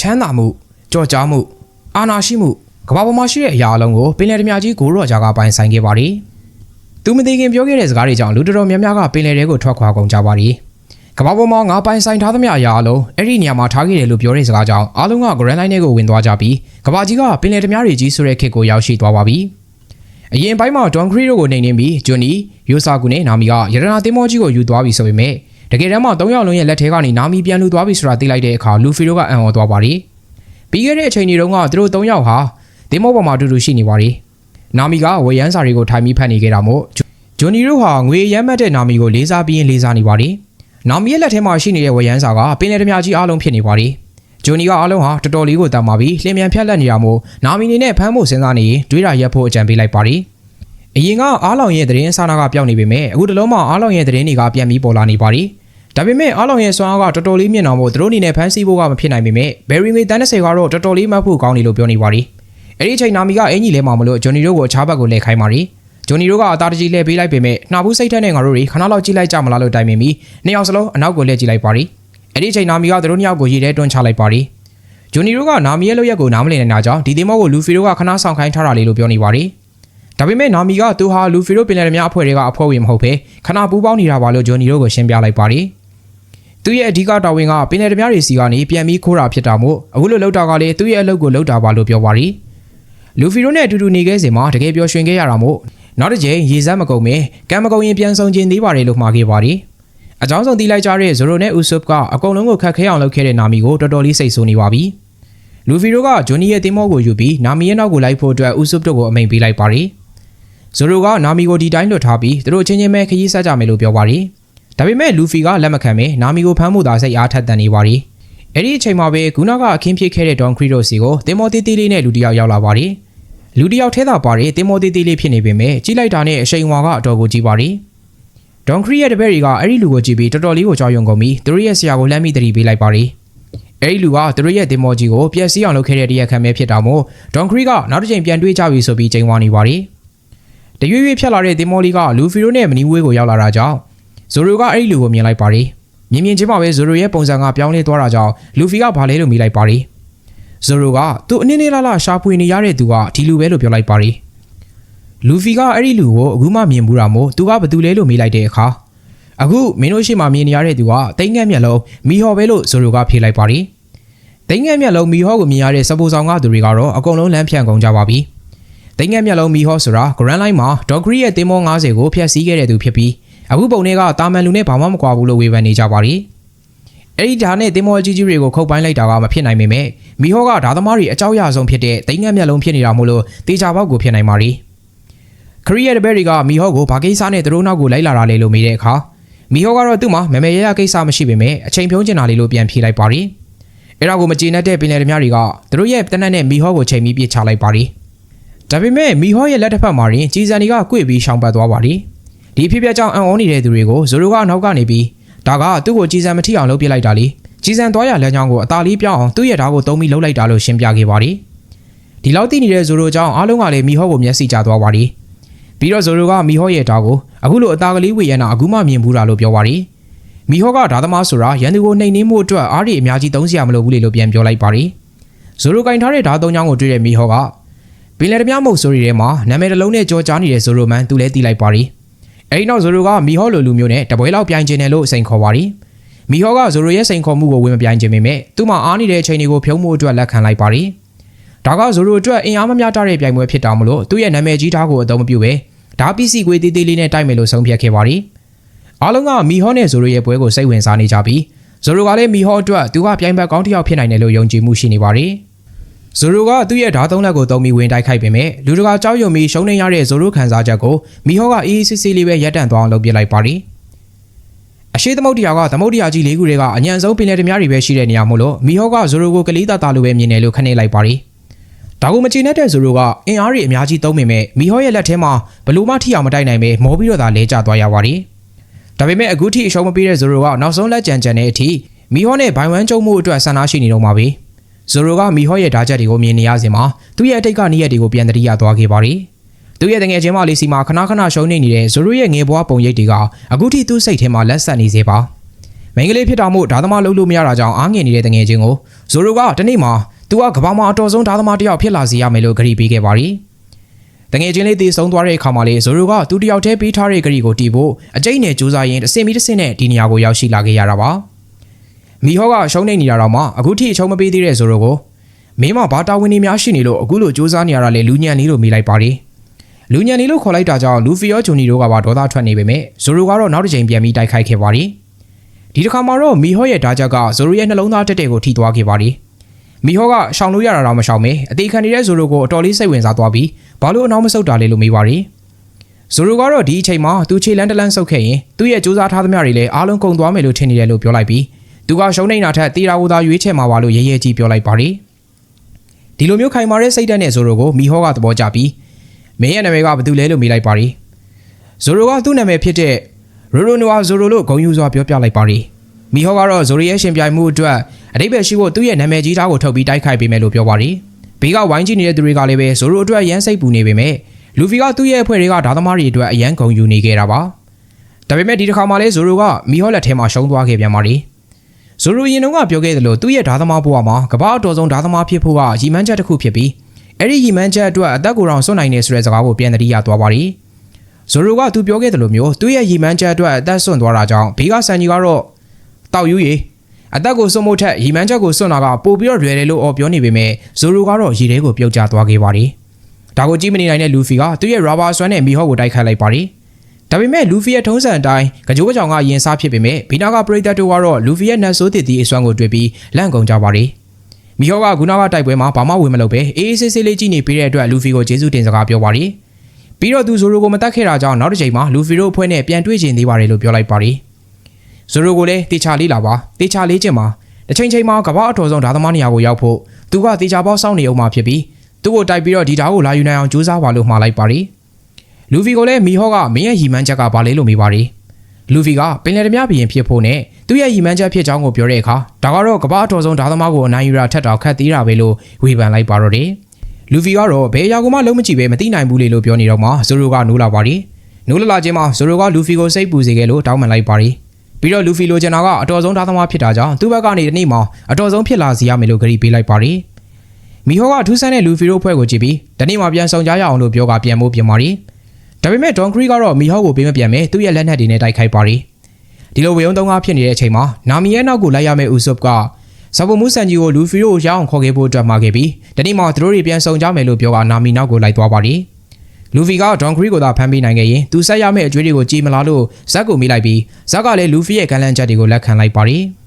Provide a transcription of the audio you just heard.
ချမ်းသာမှုကြော်ကြားမှုအာနာရှိမှုကမ္ဘာပေါ်မှာရှိတဲ့အရာအလုံးကိုပင်လယ်ဓမြကြီးကိုရော့ဂျာကပိုင်ဆိုင်ခဲ့ပါတယ်။သူမသိခင်ပြောခဲ့တဲ့စကားတွေကြောင့်လူတော်တော်များများကပင်လယ်ထဲကိုထွက်ခွာကုန်ကြပါတယ်။ကမ္ဘာပေါ်မှာငါပိုင်ဆိုင်ထားသမျှအရာအလုံးအဲ့ဒီနေရာမှာထားခဲ့တယ်လို့ပြောတဲ့စကားကြောင့်အားလုံးက Grand Line ထဲကိုဝင်သွားကြပြီးကမ္ဘာကြီးကပင်လယ်ဓမြတွေကြီးဆိုတဲ့ခေတ်ကိုရောက်ရှိသွားပါပြီ။အရင်ပိုင်းမှာ Don Cree တို့ကိုနှိမ်နင်းပြီးဂျွန်နီယိုဆာကူနဲ့နာမီကရတနာသင်းမောကြီးကိုယူသွားပြီဆိုပေမဲ့ တကယ်တမ်းမှာ၃ယောက်လုံးရဲ့လက်ထဲကနေနာမီပြန်လူသွားပြီဆိုတာသိလိုက်တဲ့အခါလူဖီတို့ကအံ့ဩသွားပါတယ်။ပြီးခဲ့တဲ့အချိန်တွေတုန်းကသူတို့၃ယောက်ဟာသင်းမောပေါ်မှာအတူတူရှိနေပါတယ်။နာမီကဝေယန်းစာတွေကိုထိုင်ပြီးဖတ်နေခဲ့တာမို့ဂျွန်နီတို့ဟာငွေရမ်းမတ်တဲ့နာမီကိုလေးစားပြီးရင်လေးစားနေပါတယ်။နာမီရဲ့လက်ထဲမှာရှိနေတဲ့ဝေယန်းစာကပင်လယ်ဓမြကြီးအားလုံးဖြစ်နေပါတယ်။ဂျွန်နီကအားလုံးဟာတော်တော်လေးကိုတတ်มาပြီးလျင်မြန်ဖြတ်လက်နေတာမို့နာမီနေနဲ့ဖမ်းဖို့စဉ်းစားနေရင်တွေးတာရက်ဖို့အကြံပေးလိုက်ပါတယ်။အရင်ကအားလောင်ရဲ့သတင်းစာနာကပြောင်းနေပေမဲ့အခုတလုံးမှာအားလောင်ရဲ့သတင်းတွေကပြန်ပြီးပေါ်လာနေပါတယ်။ ဒါပေမဲ့အားလောင်ရဲ့စွမ်းအားကတော်တော်လေးမြင့်အောင်မို့သူတို့အနေနဲ့ဖမ်းဆီးဖို့ကမဖြစ်နိုင်ပေမဲ့ဘယ်ရီငွေတန်း30ကတော့တော်တော်လေးမှတ်ဖို့ကောင်းနေလို့ပြောနေပါတယ်။အဲ့ဒီအချိန်နာမီကအင်ကြီးလဲမှာမလို့ဂျွန်နီတို့ကိုအခြားဘက်ကိုလှည့်ခိုင်းပါတယ်။ဂျွန်နီတို့ကအသားတကြီးလှည့်ပေးလိုက်ပေမဲ့နှာဘူးစိတ်ထက်နဲ့ငါတို့တွေခဏလောက်ကြည့်လိုက်ကြမလားလို့တိုင်ပင်ပြီးနှစ်ယောက်စလုံးအနောက်ကိုလှည့်ကြည့်လိုက်ပါတယ်။အဲ့ဒီအချိန်နာမီကသူတို့နှစ်ယောက်ကိုရေထဲတွန်းချလိုက်ပါတယ်။ဂျွန်နီတို့ကနာမီရဲ့လောက်ရက်ကိုနားမလည်နိုင်တာကြောင့်ဒီသင်းမောကိုလူဖီတို့ကခဏဆောင်ခိုင်းထားတာလေးလို့ပြောနေပါတယ်။ဒါပေမဲ့နာမီကသူဟာလူဖီတို့ပင်လယ်ဓမြအဖွဲ့တွေကအဖွဲ့ဝင်မဟုတ်ဘဲခဏပူးပေါင်းနေတာပါလို့ဂျွန်နီတို့ကိုရှင်းပြလိုက်ပါတယ်။ သူရဲ့အဓိကတာဝန်ကပင်လယ်ဓမြတွေစီကနေပြန်ပြီးခိုးတာဖြစ်တာမို့အခုလိုလောက်တာကလည်းသူ့ရဲ့အလုပ်ကိုလုပ်တာပါလို့ပြောပါတယ်။လူဖီတို့နဲ့အတူတူနေခဲ့စဉ်မှာတကယ်ပျော်ရွှင်ခဲ့ရတာမို့နောက်တစ်ကြိမ်ရေစက်မကုန်မင်းကံမကုန်ရင်ပြန်ဆောင်ကျင်သေးပါတယ်လို့မှာခဲ့ပါတယ်။အကြောင်းဆုံးတီးလိုက်ကြတဲ့ဇိုရိုနဲ့ဥဆုပ်ကအကုန်လုံးကိုခတ်ခဲအောင်လုပ်ခဲ့တဲ့နာမီကိုတော်တော်လေးစိတ်ဆိုးနေပါပြီ။လူဖီတို့ကဂျွန်နီရဲ့တင်မောကိုယူပြီးနာမီရဲ့နောက်ကိုလိုက်ဖို့အတွက်ဥဆုပ်တို့ကိုအမိန်ပေးလိုက်ပါတယ်။ဇိုရိုကနာမီကိုဒီတိုင်းလွတ်ထားပြီးသူတို့ချင်းချင်းပဲခရီးဆက်ကြမယ်လို့ပြောပါတယ်။ ဒါပေမဲ့လူဖီကလက်မခံပဲနာမီကိုဖမ်းဖို့သာစိတ်အားထက်သန်နေပါတယ်။အဲ့ဒီအချိန်မှာပဲခုနကအခင်းဖြစ်ခဲ့တဲ့ဒေါန်ခရီတို့စီကိုတင်မောတီးတီးလေးနဲ့လူတစ်ယောက်ရောက်လာပါတယ်။လူတစ်ယောက်ထဲသာပါတယ်တင်မောတီးတီးလေးဖြစ်နေပေမဲ့ကြီးလိုက်တာနဲ့အရှိန်ဝါကအတော်ကိုကြီးပါတယ်။ဒေါန်ခရီရဲ့တပည့်တွေကအဲ့ဒီလူကိုကြည့်ပြီးတော်တော်လေးကိုကြောက်ရွံ့ကုန်ပြီးသူတို့ရဲ့ဆရာကိုလှမ်းမိတတိပေးလိုက်ပါတယ်။အဲ့ဒီလူကသူတို့ရဲ့တင်မောကြီးကိုပျက်စီးအောင်လုပ်ခဲ့တဲ့တရားခံပဲဖြစ်တာမို့ဒေါန်ခရီကနောက်တစ်ချိန်ပြန်တွေးကြပြီဆိုပြီးချိန်ဝါနေပါတယ်။တရွေ့ရွေ့ဖြတ်လာတဲ့တင်မောလီကလူဖီရိုနဲ့မနီဝေးကိုရောက်လာတာကြောင့် ဇိုရိုကအဲ့ဒီလူကိုမြင်လိုက်ပါတယ်။မြင်မြင်ချင်းမှာပဲဇိုရိုရဲ့ပုံစံကပြောင်းလဲသွားတာကြောင့်လူဖီကဘာလဲလို့မိလိုက်ပါတယ်။ဇိုရိုကသူ့အနည်းနည်းလာလာရှာဖွေနေရတဲ့သူကဒီလူပဲလို့ပြောလိုက်ပါတယ်။လူဖီကအဲ့ဒီလူကိုအခုမှမြင်ဘူးတာမို့သူကဘာတူလဲလို့မိလိုက်တဲ့အခါအခုမင်းတို့ရှိမှမြင်နေရတဲ့သူကတိတ်ငက်မျက်လုံးမီဟော်ပဲလို့ဇိုရိုကဖြေလိုက်ပါတယ်။တိတ်ငက်မျက်လုံးမီဟော်ကိုမြင်ရတဲ့စပူဆောင်ကသူတွေကတော့အကုန်လုံးလမ်းဖြန့်ကုန်ကြပါပြီ။တိတ်ငက်မျက်လုံးမီဟော်ဆိုတာ Grand Line မှာဒေါဂရီရဲ့တင်မော90ကိုဖျက်ဆီးခဲ့တဲ့သူဖြစ်ပြီး အခုပုံတွေကတာမန်လူနဲ့ဘာမှမကွာဘူးလို့ဝေဖန်နေကြပါရီအဲ့ဒီဓာတ်နဲ့တင်မောကြီးကြီးတွေကိုခုတ်ပိုင်းလိုက်တာကမဖြစ်နိုင်ပေမဲ့မီဟောကဓာတ်သမားတွေအကြောက်ရဆုံးဖြစ်တဲ့တိမ်ငက်မျက်လုံးဖြစ်နေတာမို့လို့တေချာပေါက်ကိုဖြစ်နိုင်ပါရီခရီးရတဲ့ဘက်တွေကမီဟောကိုဘာကိစ္စနဲ့သူတို့နောက်ကိုလိုက်လာတာလဲလို့မေးတဲ့အခါမီဟောကတော့သူ့မှာမမေရရကိစ္စမရှိပေမဲ့အချိန်ဖြုံးကျင်တာလေးလို့ပြန်ဖြေလိုက်ပါရီအဲ့ဒါကိုမကျေနပ်တဲ့ပင်လယ်သမားတွေကသူတို့ရဲ့တနက်နဲ့မီဟောကိုချိန်ပြီးပြစ်ချလိုက်ပါရီဒါပေမဲ့မီဟောရဲ့လက်တစ်ဖက်မှာရင်ကြီးစံတွေကကွေ့ပြီးရှောင်ပတ်သွားပါရီ။ ဒီအဖြစ်ပြကြောင့်အံ့ဩနေတဲ့သူတွေကိုဇိုရိုကနောက်ကနေပြီးဒါကသူ့ကိုကြီးစံမထိအောင်လုပ်ပြလိုက်တာလေကြီးစံသွားရလမ်းကြောင်းကိုအသာလေးပြောင်းအောင်သူ့ရဲ့ဓာတ်ကိုသုံးပြီးလှုပ်လိုက်တာလို့ရှင်းပြခဲ့ပါတယ်ဒီလောက်တည်နေတဲ့ဇိုရိုကြောင့်အားလုံးကလည်းမိဟောကိုမျက်စိကျသွားပါတယ်ပြီးတော့ဇိုရိုကမိဟောရဲ့ဓာတ်ကိုအခုလိုအသာကလေးဝေရနာအခုမှမြင်ဘူးတာလို့ပြောပါတယ်မီဟောကဒါသမားဆိုတာရန်သူကိုနှိမ်နှင်းမှုအတွက်အားရီအများကြီးသုံးစရာမလိုဘူးလေလို့ပြန်ပြောလိုက်ပါတယ်။ဇိုရိုကင်ထားတဲ့ဓာတ်သုံးချောင်းကိုတွေ့တဲ့မီဟောကဘင်လယ်တပြားမုတ်ဆိုရီထဲမှာနာမည်တစ်လုံးနဲ့ကြော်ကြားနေတဲ့ဇိုရိုမန်သူလည်းတီးလိုက်ပါတယ်။ အဲဒီနောက်ဇိုရိုကမီဟောလိုလူမျိုးနဲ့တပွဲလောက်ပြိုင်ကျင်တယ်လို့စိန်ခေါ်ပါရီမီဟောကဇိုရိုရဲ့စိန်ခေါ်မှုကိုဝင်မပြိုင်ကျင်ပေမဲ့သူ့မှာအားနေတဲ့အချိန်တွေကိုဖြုံးမှုအတွက်လက်ခံလိုက်ပါရီဒါကဇိုရိုအတွက်အင်အားမမျှတတဲ့ပြိုင်ပွဲဖြစ်တောင်မလို့သူ့ရဲ့နာမည်ကြီးထားကိုအသုံးမပြုဘဲဒါ PC ကွေးသေးသေးလေးနဲ့တိုက်မယ်လို့ဆုံးဖြတ်ခဲ့ပါရီအားလုံးကမီဟောနဲ့ဇိုရိုရဲ့ပွဲကိုစိတ်ဝင်စားနေကြပြီးဇိုရိုကလည်းမီဟောအတွက်သူကပြိုင်ဘက်ကောင်းတစ်ယောက်ဖြစ်နိုင်တယ်လို့ယုံကြည်မှုရှိနေပါရီ။ ဇိုရိုကသူ့ရဲ့ဓာတ်သုံးလက်ကိုသုံးပြီးဝင်တိုက်ခိုက်ပေမဲ့လူတကာကြောက်ရွံ့ပြီးရှုံးနေရတဲ့ဇိုရိုခံစားချက်ကိုမီဟောကအေးအေးဆေးဆေးလေးပဲရပ်တန့်သွားအောင်လုပ်ပြလိုက်ပါတယ်။အရှိသမုတ်တရားကသမုတ်တရားကြီးလေးခုတွေကအညံဆုံးပင်လယ်ဓမြတွေပဲရှိတဲ့နေရာမို့လို့မီဟောကဇိုရိုကိုကလေးသားသားလိုပဲမြင်တယ်လို့ခန့်လိုက်ပါတယ်။ဒါကိုမချိနဲ့တဲ့ဇိုရိုကအင်အားတွေအများကြီးသုံးပေမဲ့မီဟောရဲ့လက်ထဲမှာဘလို့မှထိအောင်မတိုက်နိုင်ပဲမောပြီးတော့သာလဲကျသွားရပါတယ်။ဒါပေမဲ့အခုထိအရှုံးမပေးတဲ့ဇိုရိုကနောက်ဆုံးလက်ကြံကြံတဲ့အထိမီဟောနဲ့ဘိုင်ဝမ်ကျုံမှုအတွက်ဆန္ဒရှိနေတော့မှာပဲ။ ဇိုရိုကမီဟောရဲ့ဓာတ်ချက်တွေကိုမြင်နေရစဉ်မှာသူ့ရဲ့အတိတ်ကနေ့ရက်တွေကိုပြန်တတိယသွားခဲ့ပါ ರಿ ။သူ့ရဲ့တငယ်ချင်းမလေးစီမှာခဏခဏရှုံးနေနေတဲ့ဇိုရိုရဲ့ငယ်ဘွားပုံရိပ်တွေကအခုထိသူ့စိတ်ထဲမှာလက်ဆက်နေစေပါ။မိန်းကလေးဖြစ်တာမို့ဓာသမားလုံးလို့မရတာကြောင့်အားငယ်နေတဲ့တငယ်ချင်းကိုဇဇိုရိုကတနေ့မှာသူကကမ္ဘာမှာအတော်ဆုံးဓာသမားတစ်ယောက်ဖြစ်လာစေရမယ်လို့ဂရီပေးခဲ့ပါတယ်တငယ်ချင်းလေးတည်ဆုံးသွားတဲ့အခါမှာလေဇိုရိုကသူတယောက်တည်းပေးထားတဲ့ဂရီကိုတီးဖို့အကျိတ်နဲ့ကြိုးစားရင်းတစ်စင်ပြီးတစ်စင်နဲ့ဒီနေရာကိုရောက်ရှိလာခဲ့ရတာပါ မီဟောကရှုံးနေနေတာတော့မှအခုထိအချုံမပေးသေးတဲ့ဇိုရိုကိုမင်းမဘာတာဝန်နေများရှိနေလို့အခုလိုကြိုးစားနေရတာလေလူညံနေလို့မိလိုက်ပါတယ်လူညံနေလို့ခေါ်လိုက်တာကြောင့်လူဖီယောဂျူနီတို့ကပါဒေါသထွက်နေပေမဲ့ဇိုရိုကတော့နောက်တစ်ချိန်ပြန်ပြီးတိုက်ခိုက်ခဲ့ပါတယ်ဒီတစ်ခါမှာတော့မီဟောရဲ့ဓာချက်ကဇိုရိုရဲ့နှလုံးသားတက်တဲ့ကိုထိသွားခဲ့ပါတယ်မီဟောကရှောင်လို့ရတာတော့မရှောင်ပဲအသေးခံနေတဲ့ဇိုရိုကိုအတော်လေးစိတ်ဝင်စားသွားပြီးဘာလို့အနောက်မဆုတ်တာလဲလို့မေးပါတယ်ဇိုရိုကတော့ဒီအချိန်မှာသူခြေလန်းတလန်းဆုတ်ခဲ့ရင်သူ့ရဲ့စူးစမ်းထားသမျှတွေလည်းအားလုံးကုန်သွားမယ်လို့ထင်နေတယ်လို့ပြောလိုက်ပြီး သူကရှုံးနေတာထက်တီရာဝူသာရွေးချယ်မှာပါလို့ရဲရဲကြီးပြောလိုက်ပါတယ်ဒီလိုမျိုးခိုင်မာတဲ့စိတ်ဓာတ်နဲ့ဇိုရိုကိုမီဟောကသဘောကျပြီးမင်းရဲ့နာမည်ကဘာတူလဲလို့မေးလိုက်ပါတယ်ဇိုရိုကသူ့နာမည်ဖြစ်တဲ့ရိုရိုနိုဝါဇိုရိုလို့ဂုဏ်ယူစွာပြောပြလိုက်ပါတယ်မီဟောကတော့ဇိုရီရဲ့ရှင်ပြိုင်မှုအတွက်အတိတ်ပဲရှိဖို့သူ့ရဲ့နာမည်ကြီးသားကိုထုတ်ပြီးတိုက်ခိုက်ပေးမယ်လို့ပြောပါတယ်ဘေးကဝိုင်းကြည့်နေတဲ့သူတွေကလည်းပဲဇိုရိုအတွက်ရမ်းစိတ်ပူနေပေမဲ့လူဖီကသူ့ရဲ့အဖွဲ့တွေကဓာသမားတွေအတွက်အရန်ဂုဏ်ယူနေခဲ့တာပါဒါပေမဲ့ဒီတစ်ခါမှလည်းဇိုရိုကမီဟောလက်ထဲမှာရှုံးသွားခဲ့ပြန်ပါတယ် ဇိုရိုရင်တော့ကပြောခဲ့သလိုသူ့ရဲ့ဓာသမားဘဝမှာကမ္ဘာအတော်ဆုံးဓာသမားဖြစ်ဖို့ကရည်မှန်းချက်တစ်ခုဖြစ်ပြီးအဲ့ဒီရည်မှန်းချက်အတွက်အသက်ကိုယ်တော်ဆွနိုင်နေဆိုတဲ့စကားကိုပြန်သတိရသွားပါတယ်ဇိုရိုကသူပြောခဲ့သလိုမျိုးသူ့ရဲ့ရည်မှန်းချက်အတွက်အသက်ဆွန့်သွားတာကြောင့်ဘေးကဆန်ကြီးကတော့တောက်ယူရီအသက်ကိုစွန့်မို့ထက်ရီမန်းချက်ကိုစွန့်တာကပိုပြီးတော့ရွယ်တယ်လို့အော်ပြောနေပေမဲ့ဇိုရိုကတော့ရီထဲကိုပြုတ်ကျသွားခဲ့ပါတယ်။ဒါကိုကြည့်မနေနိုင်တဲ့လူဖီကသူ့ရဲ့ရာဘာဆွမ်းနဲ့မီဟော့ကိုတိုက်ခိုက်လိုက်ပါတယ်။ ဒါပေမဲ့လူဖီရဲ့ထုံးစံအတိုင်းကြိုးကြောင်ကရင်စားဖြစ်ပေမဲ့ဘီနာကပရိသတ်တို့ကတော့လူဖီရဲ့နတ်ဆိုးတစ်တီအစွမ်းကိုတွေ့ပြီးလန့်ကုန်ကြပါတယ်။မီဟော့ကခုနကတိုက်ပွဲမှာဘာမှဝင်မလုပ်ပဲအေးအေးဆေးဆေးလေးကြည့်နေပြီးတဲ့အတွက်လူဖီကိုကျေးဇူးတင်စကားပြောပါတယ်။ပြီးတော့သူဇိုရိုကိုမတတ်ခဲ့တာကြောင့်နောက်တစ်ချိန်မှာလူဖီတို့အဖွဲ့နဲ့ပြန်တွေ့ချင်သေးပါတယ်လို့ပြောလိုက်ပါတယ်။ဇိုရိုကိုလည်းတေချာလေးလာပါတေချာလေးချင်းမှာတစ်ချိန်ချိန်မှာကမ္ဘာအထော်ဆုံးဓာသမားနေရာကိုရောက်ဖို့သူကတေချာပေါက်စောင့်နေအောင်မှာဖြစ်ပြီးသူ့ကိုတိုက်ပြီးတော့ဒီဓာတ်ကိုလာယူနိုင်အောင်ကြိုးစားပါလို့မှားလိုက်ပါတယ် လူဖီကိုလည်းမီဟော့ကမင်းရဲ့ရီမန်းချက်ကဘာလဲလို့မေးပါတယ်လူဖီကပင်လယ်ဓမြဘီရင်ဖြစ်ဖို့နဲ့သူ့ရဲ့ရီမန်းချက်ဖြစ်ကြောင်းကိုပြောတဲ့အခါဒါကတော့ကမ္ဘာအထော်ဆုံးဓာသမားကိုအနိုင်ယူတာထက်တော့ခက်သေးတာပဲလို့ဝေဖန်လိုက်ပါတော့တယ်လူဖီကတော့ဘယ်အရာကိုမှလုံးမကြည့်ပဲမသိနိုင်ဘူးလေလို့ပြောနေတော့မှဇိုရိုကနိုးလာပါတယ်နိုးလာလာချင်းမှာဇိုရိုကလူဖီကိုစိတ်ပူစေခဲ့လို့တောင်းပန်လိုက်ပါတယ်ပြီးတော့လူဖီလိုချင်တာကအတော်ဆုံးသားသမားဖြစ်တာကြောင့်သူ့ဘက်ကနေဒီနေ့မှအတော်ဆုံးဖြစ်လာစီရမယ်လို့ဂရီပေးလိုက်ပါတယ်။မီဟောကထူးဆန်းတဲ့လူဖီတို့ဖွဲ့ကိုကြည့်ပြီးဒီနေ့မှပြန်ဆောင်ကြရအောင်လို့ပြောကပြန်ဖို့ပြင်ပါတယ်။ ဒါပေမဲ့ဒေါန်ခရီကတော့မီဟောကိုပေးမပြန်ပဲသူ့ရဲ့လက်နက်တွေနဲ့တိုက်ခိုက်ပါတယ်။ဒီလိုဝေယုံသုံးကားဖြစ်နေတဲ့အချိန်မှာနာမီရဲ့နောက်ကိုလိုက်ရမယ့်ဦးဆုပ်ကဆာဘိုမူဆန်ဂျီကိုလူဖီတို့ရအောင်ခေါ်ခဲ့ဖို့အတွက်မှာခဲ့ပြီးဒီနေ့မှသူတို့တွေပြန်ဆောင်ကြမယ်လို့ပြောကနာမီနောက်ကိုလိုက်သွားပါတယ်။လူဖီကဒေါန်ခရီကိုသာဖမ်းပေးနိုင်ခဲ့ရင်သူဆက်ရမယ့်အကျွေးတွေကိုကြည်မလားလို့ဇက်ကိုမိလိုက်ပြီးဇက်ကလည်းလူဖီရဲ့ကမ်းလှမ်းချက်တွေကိုလက်ခံလိုက်ပါတယ်။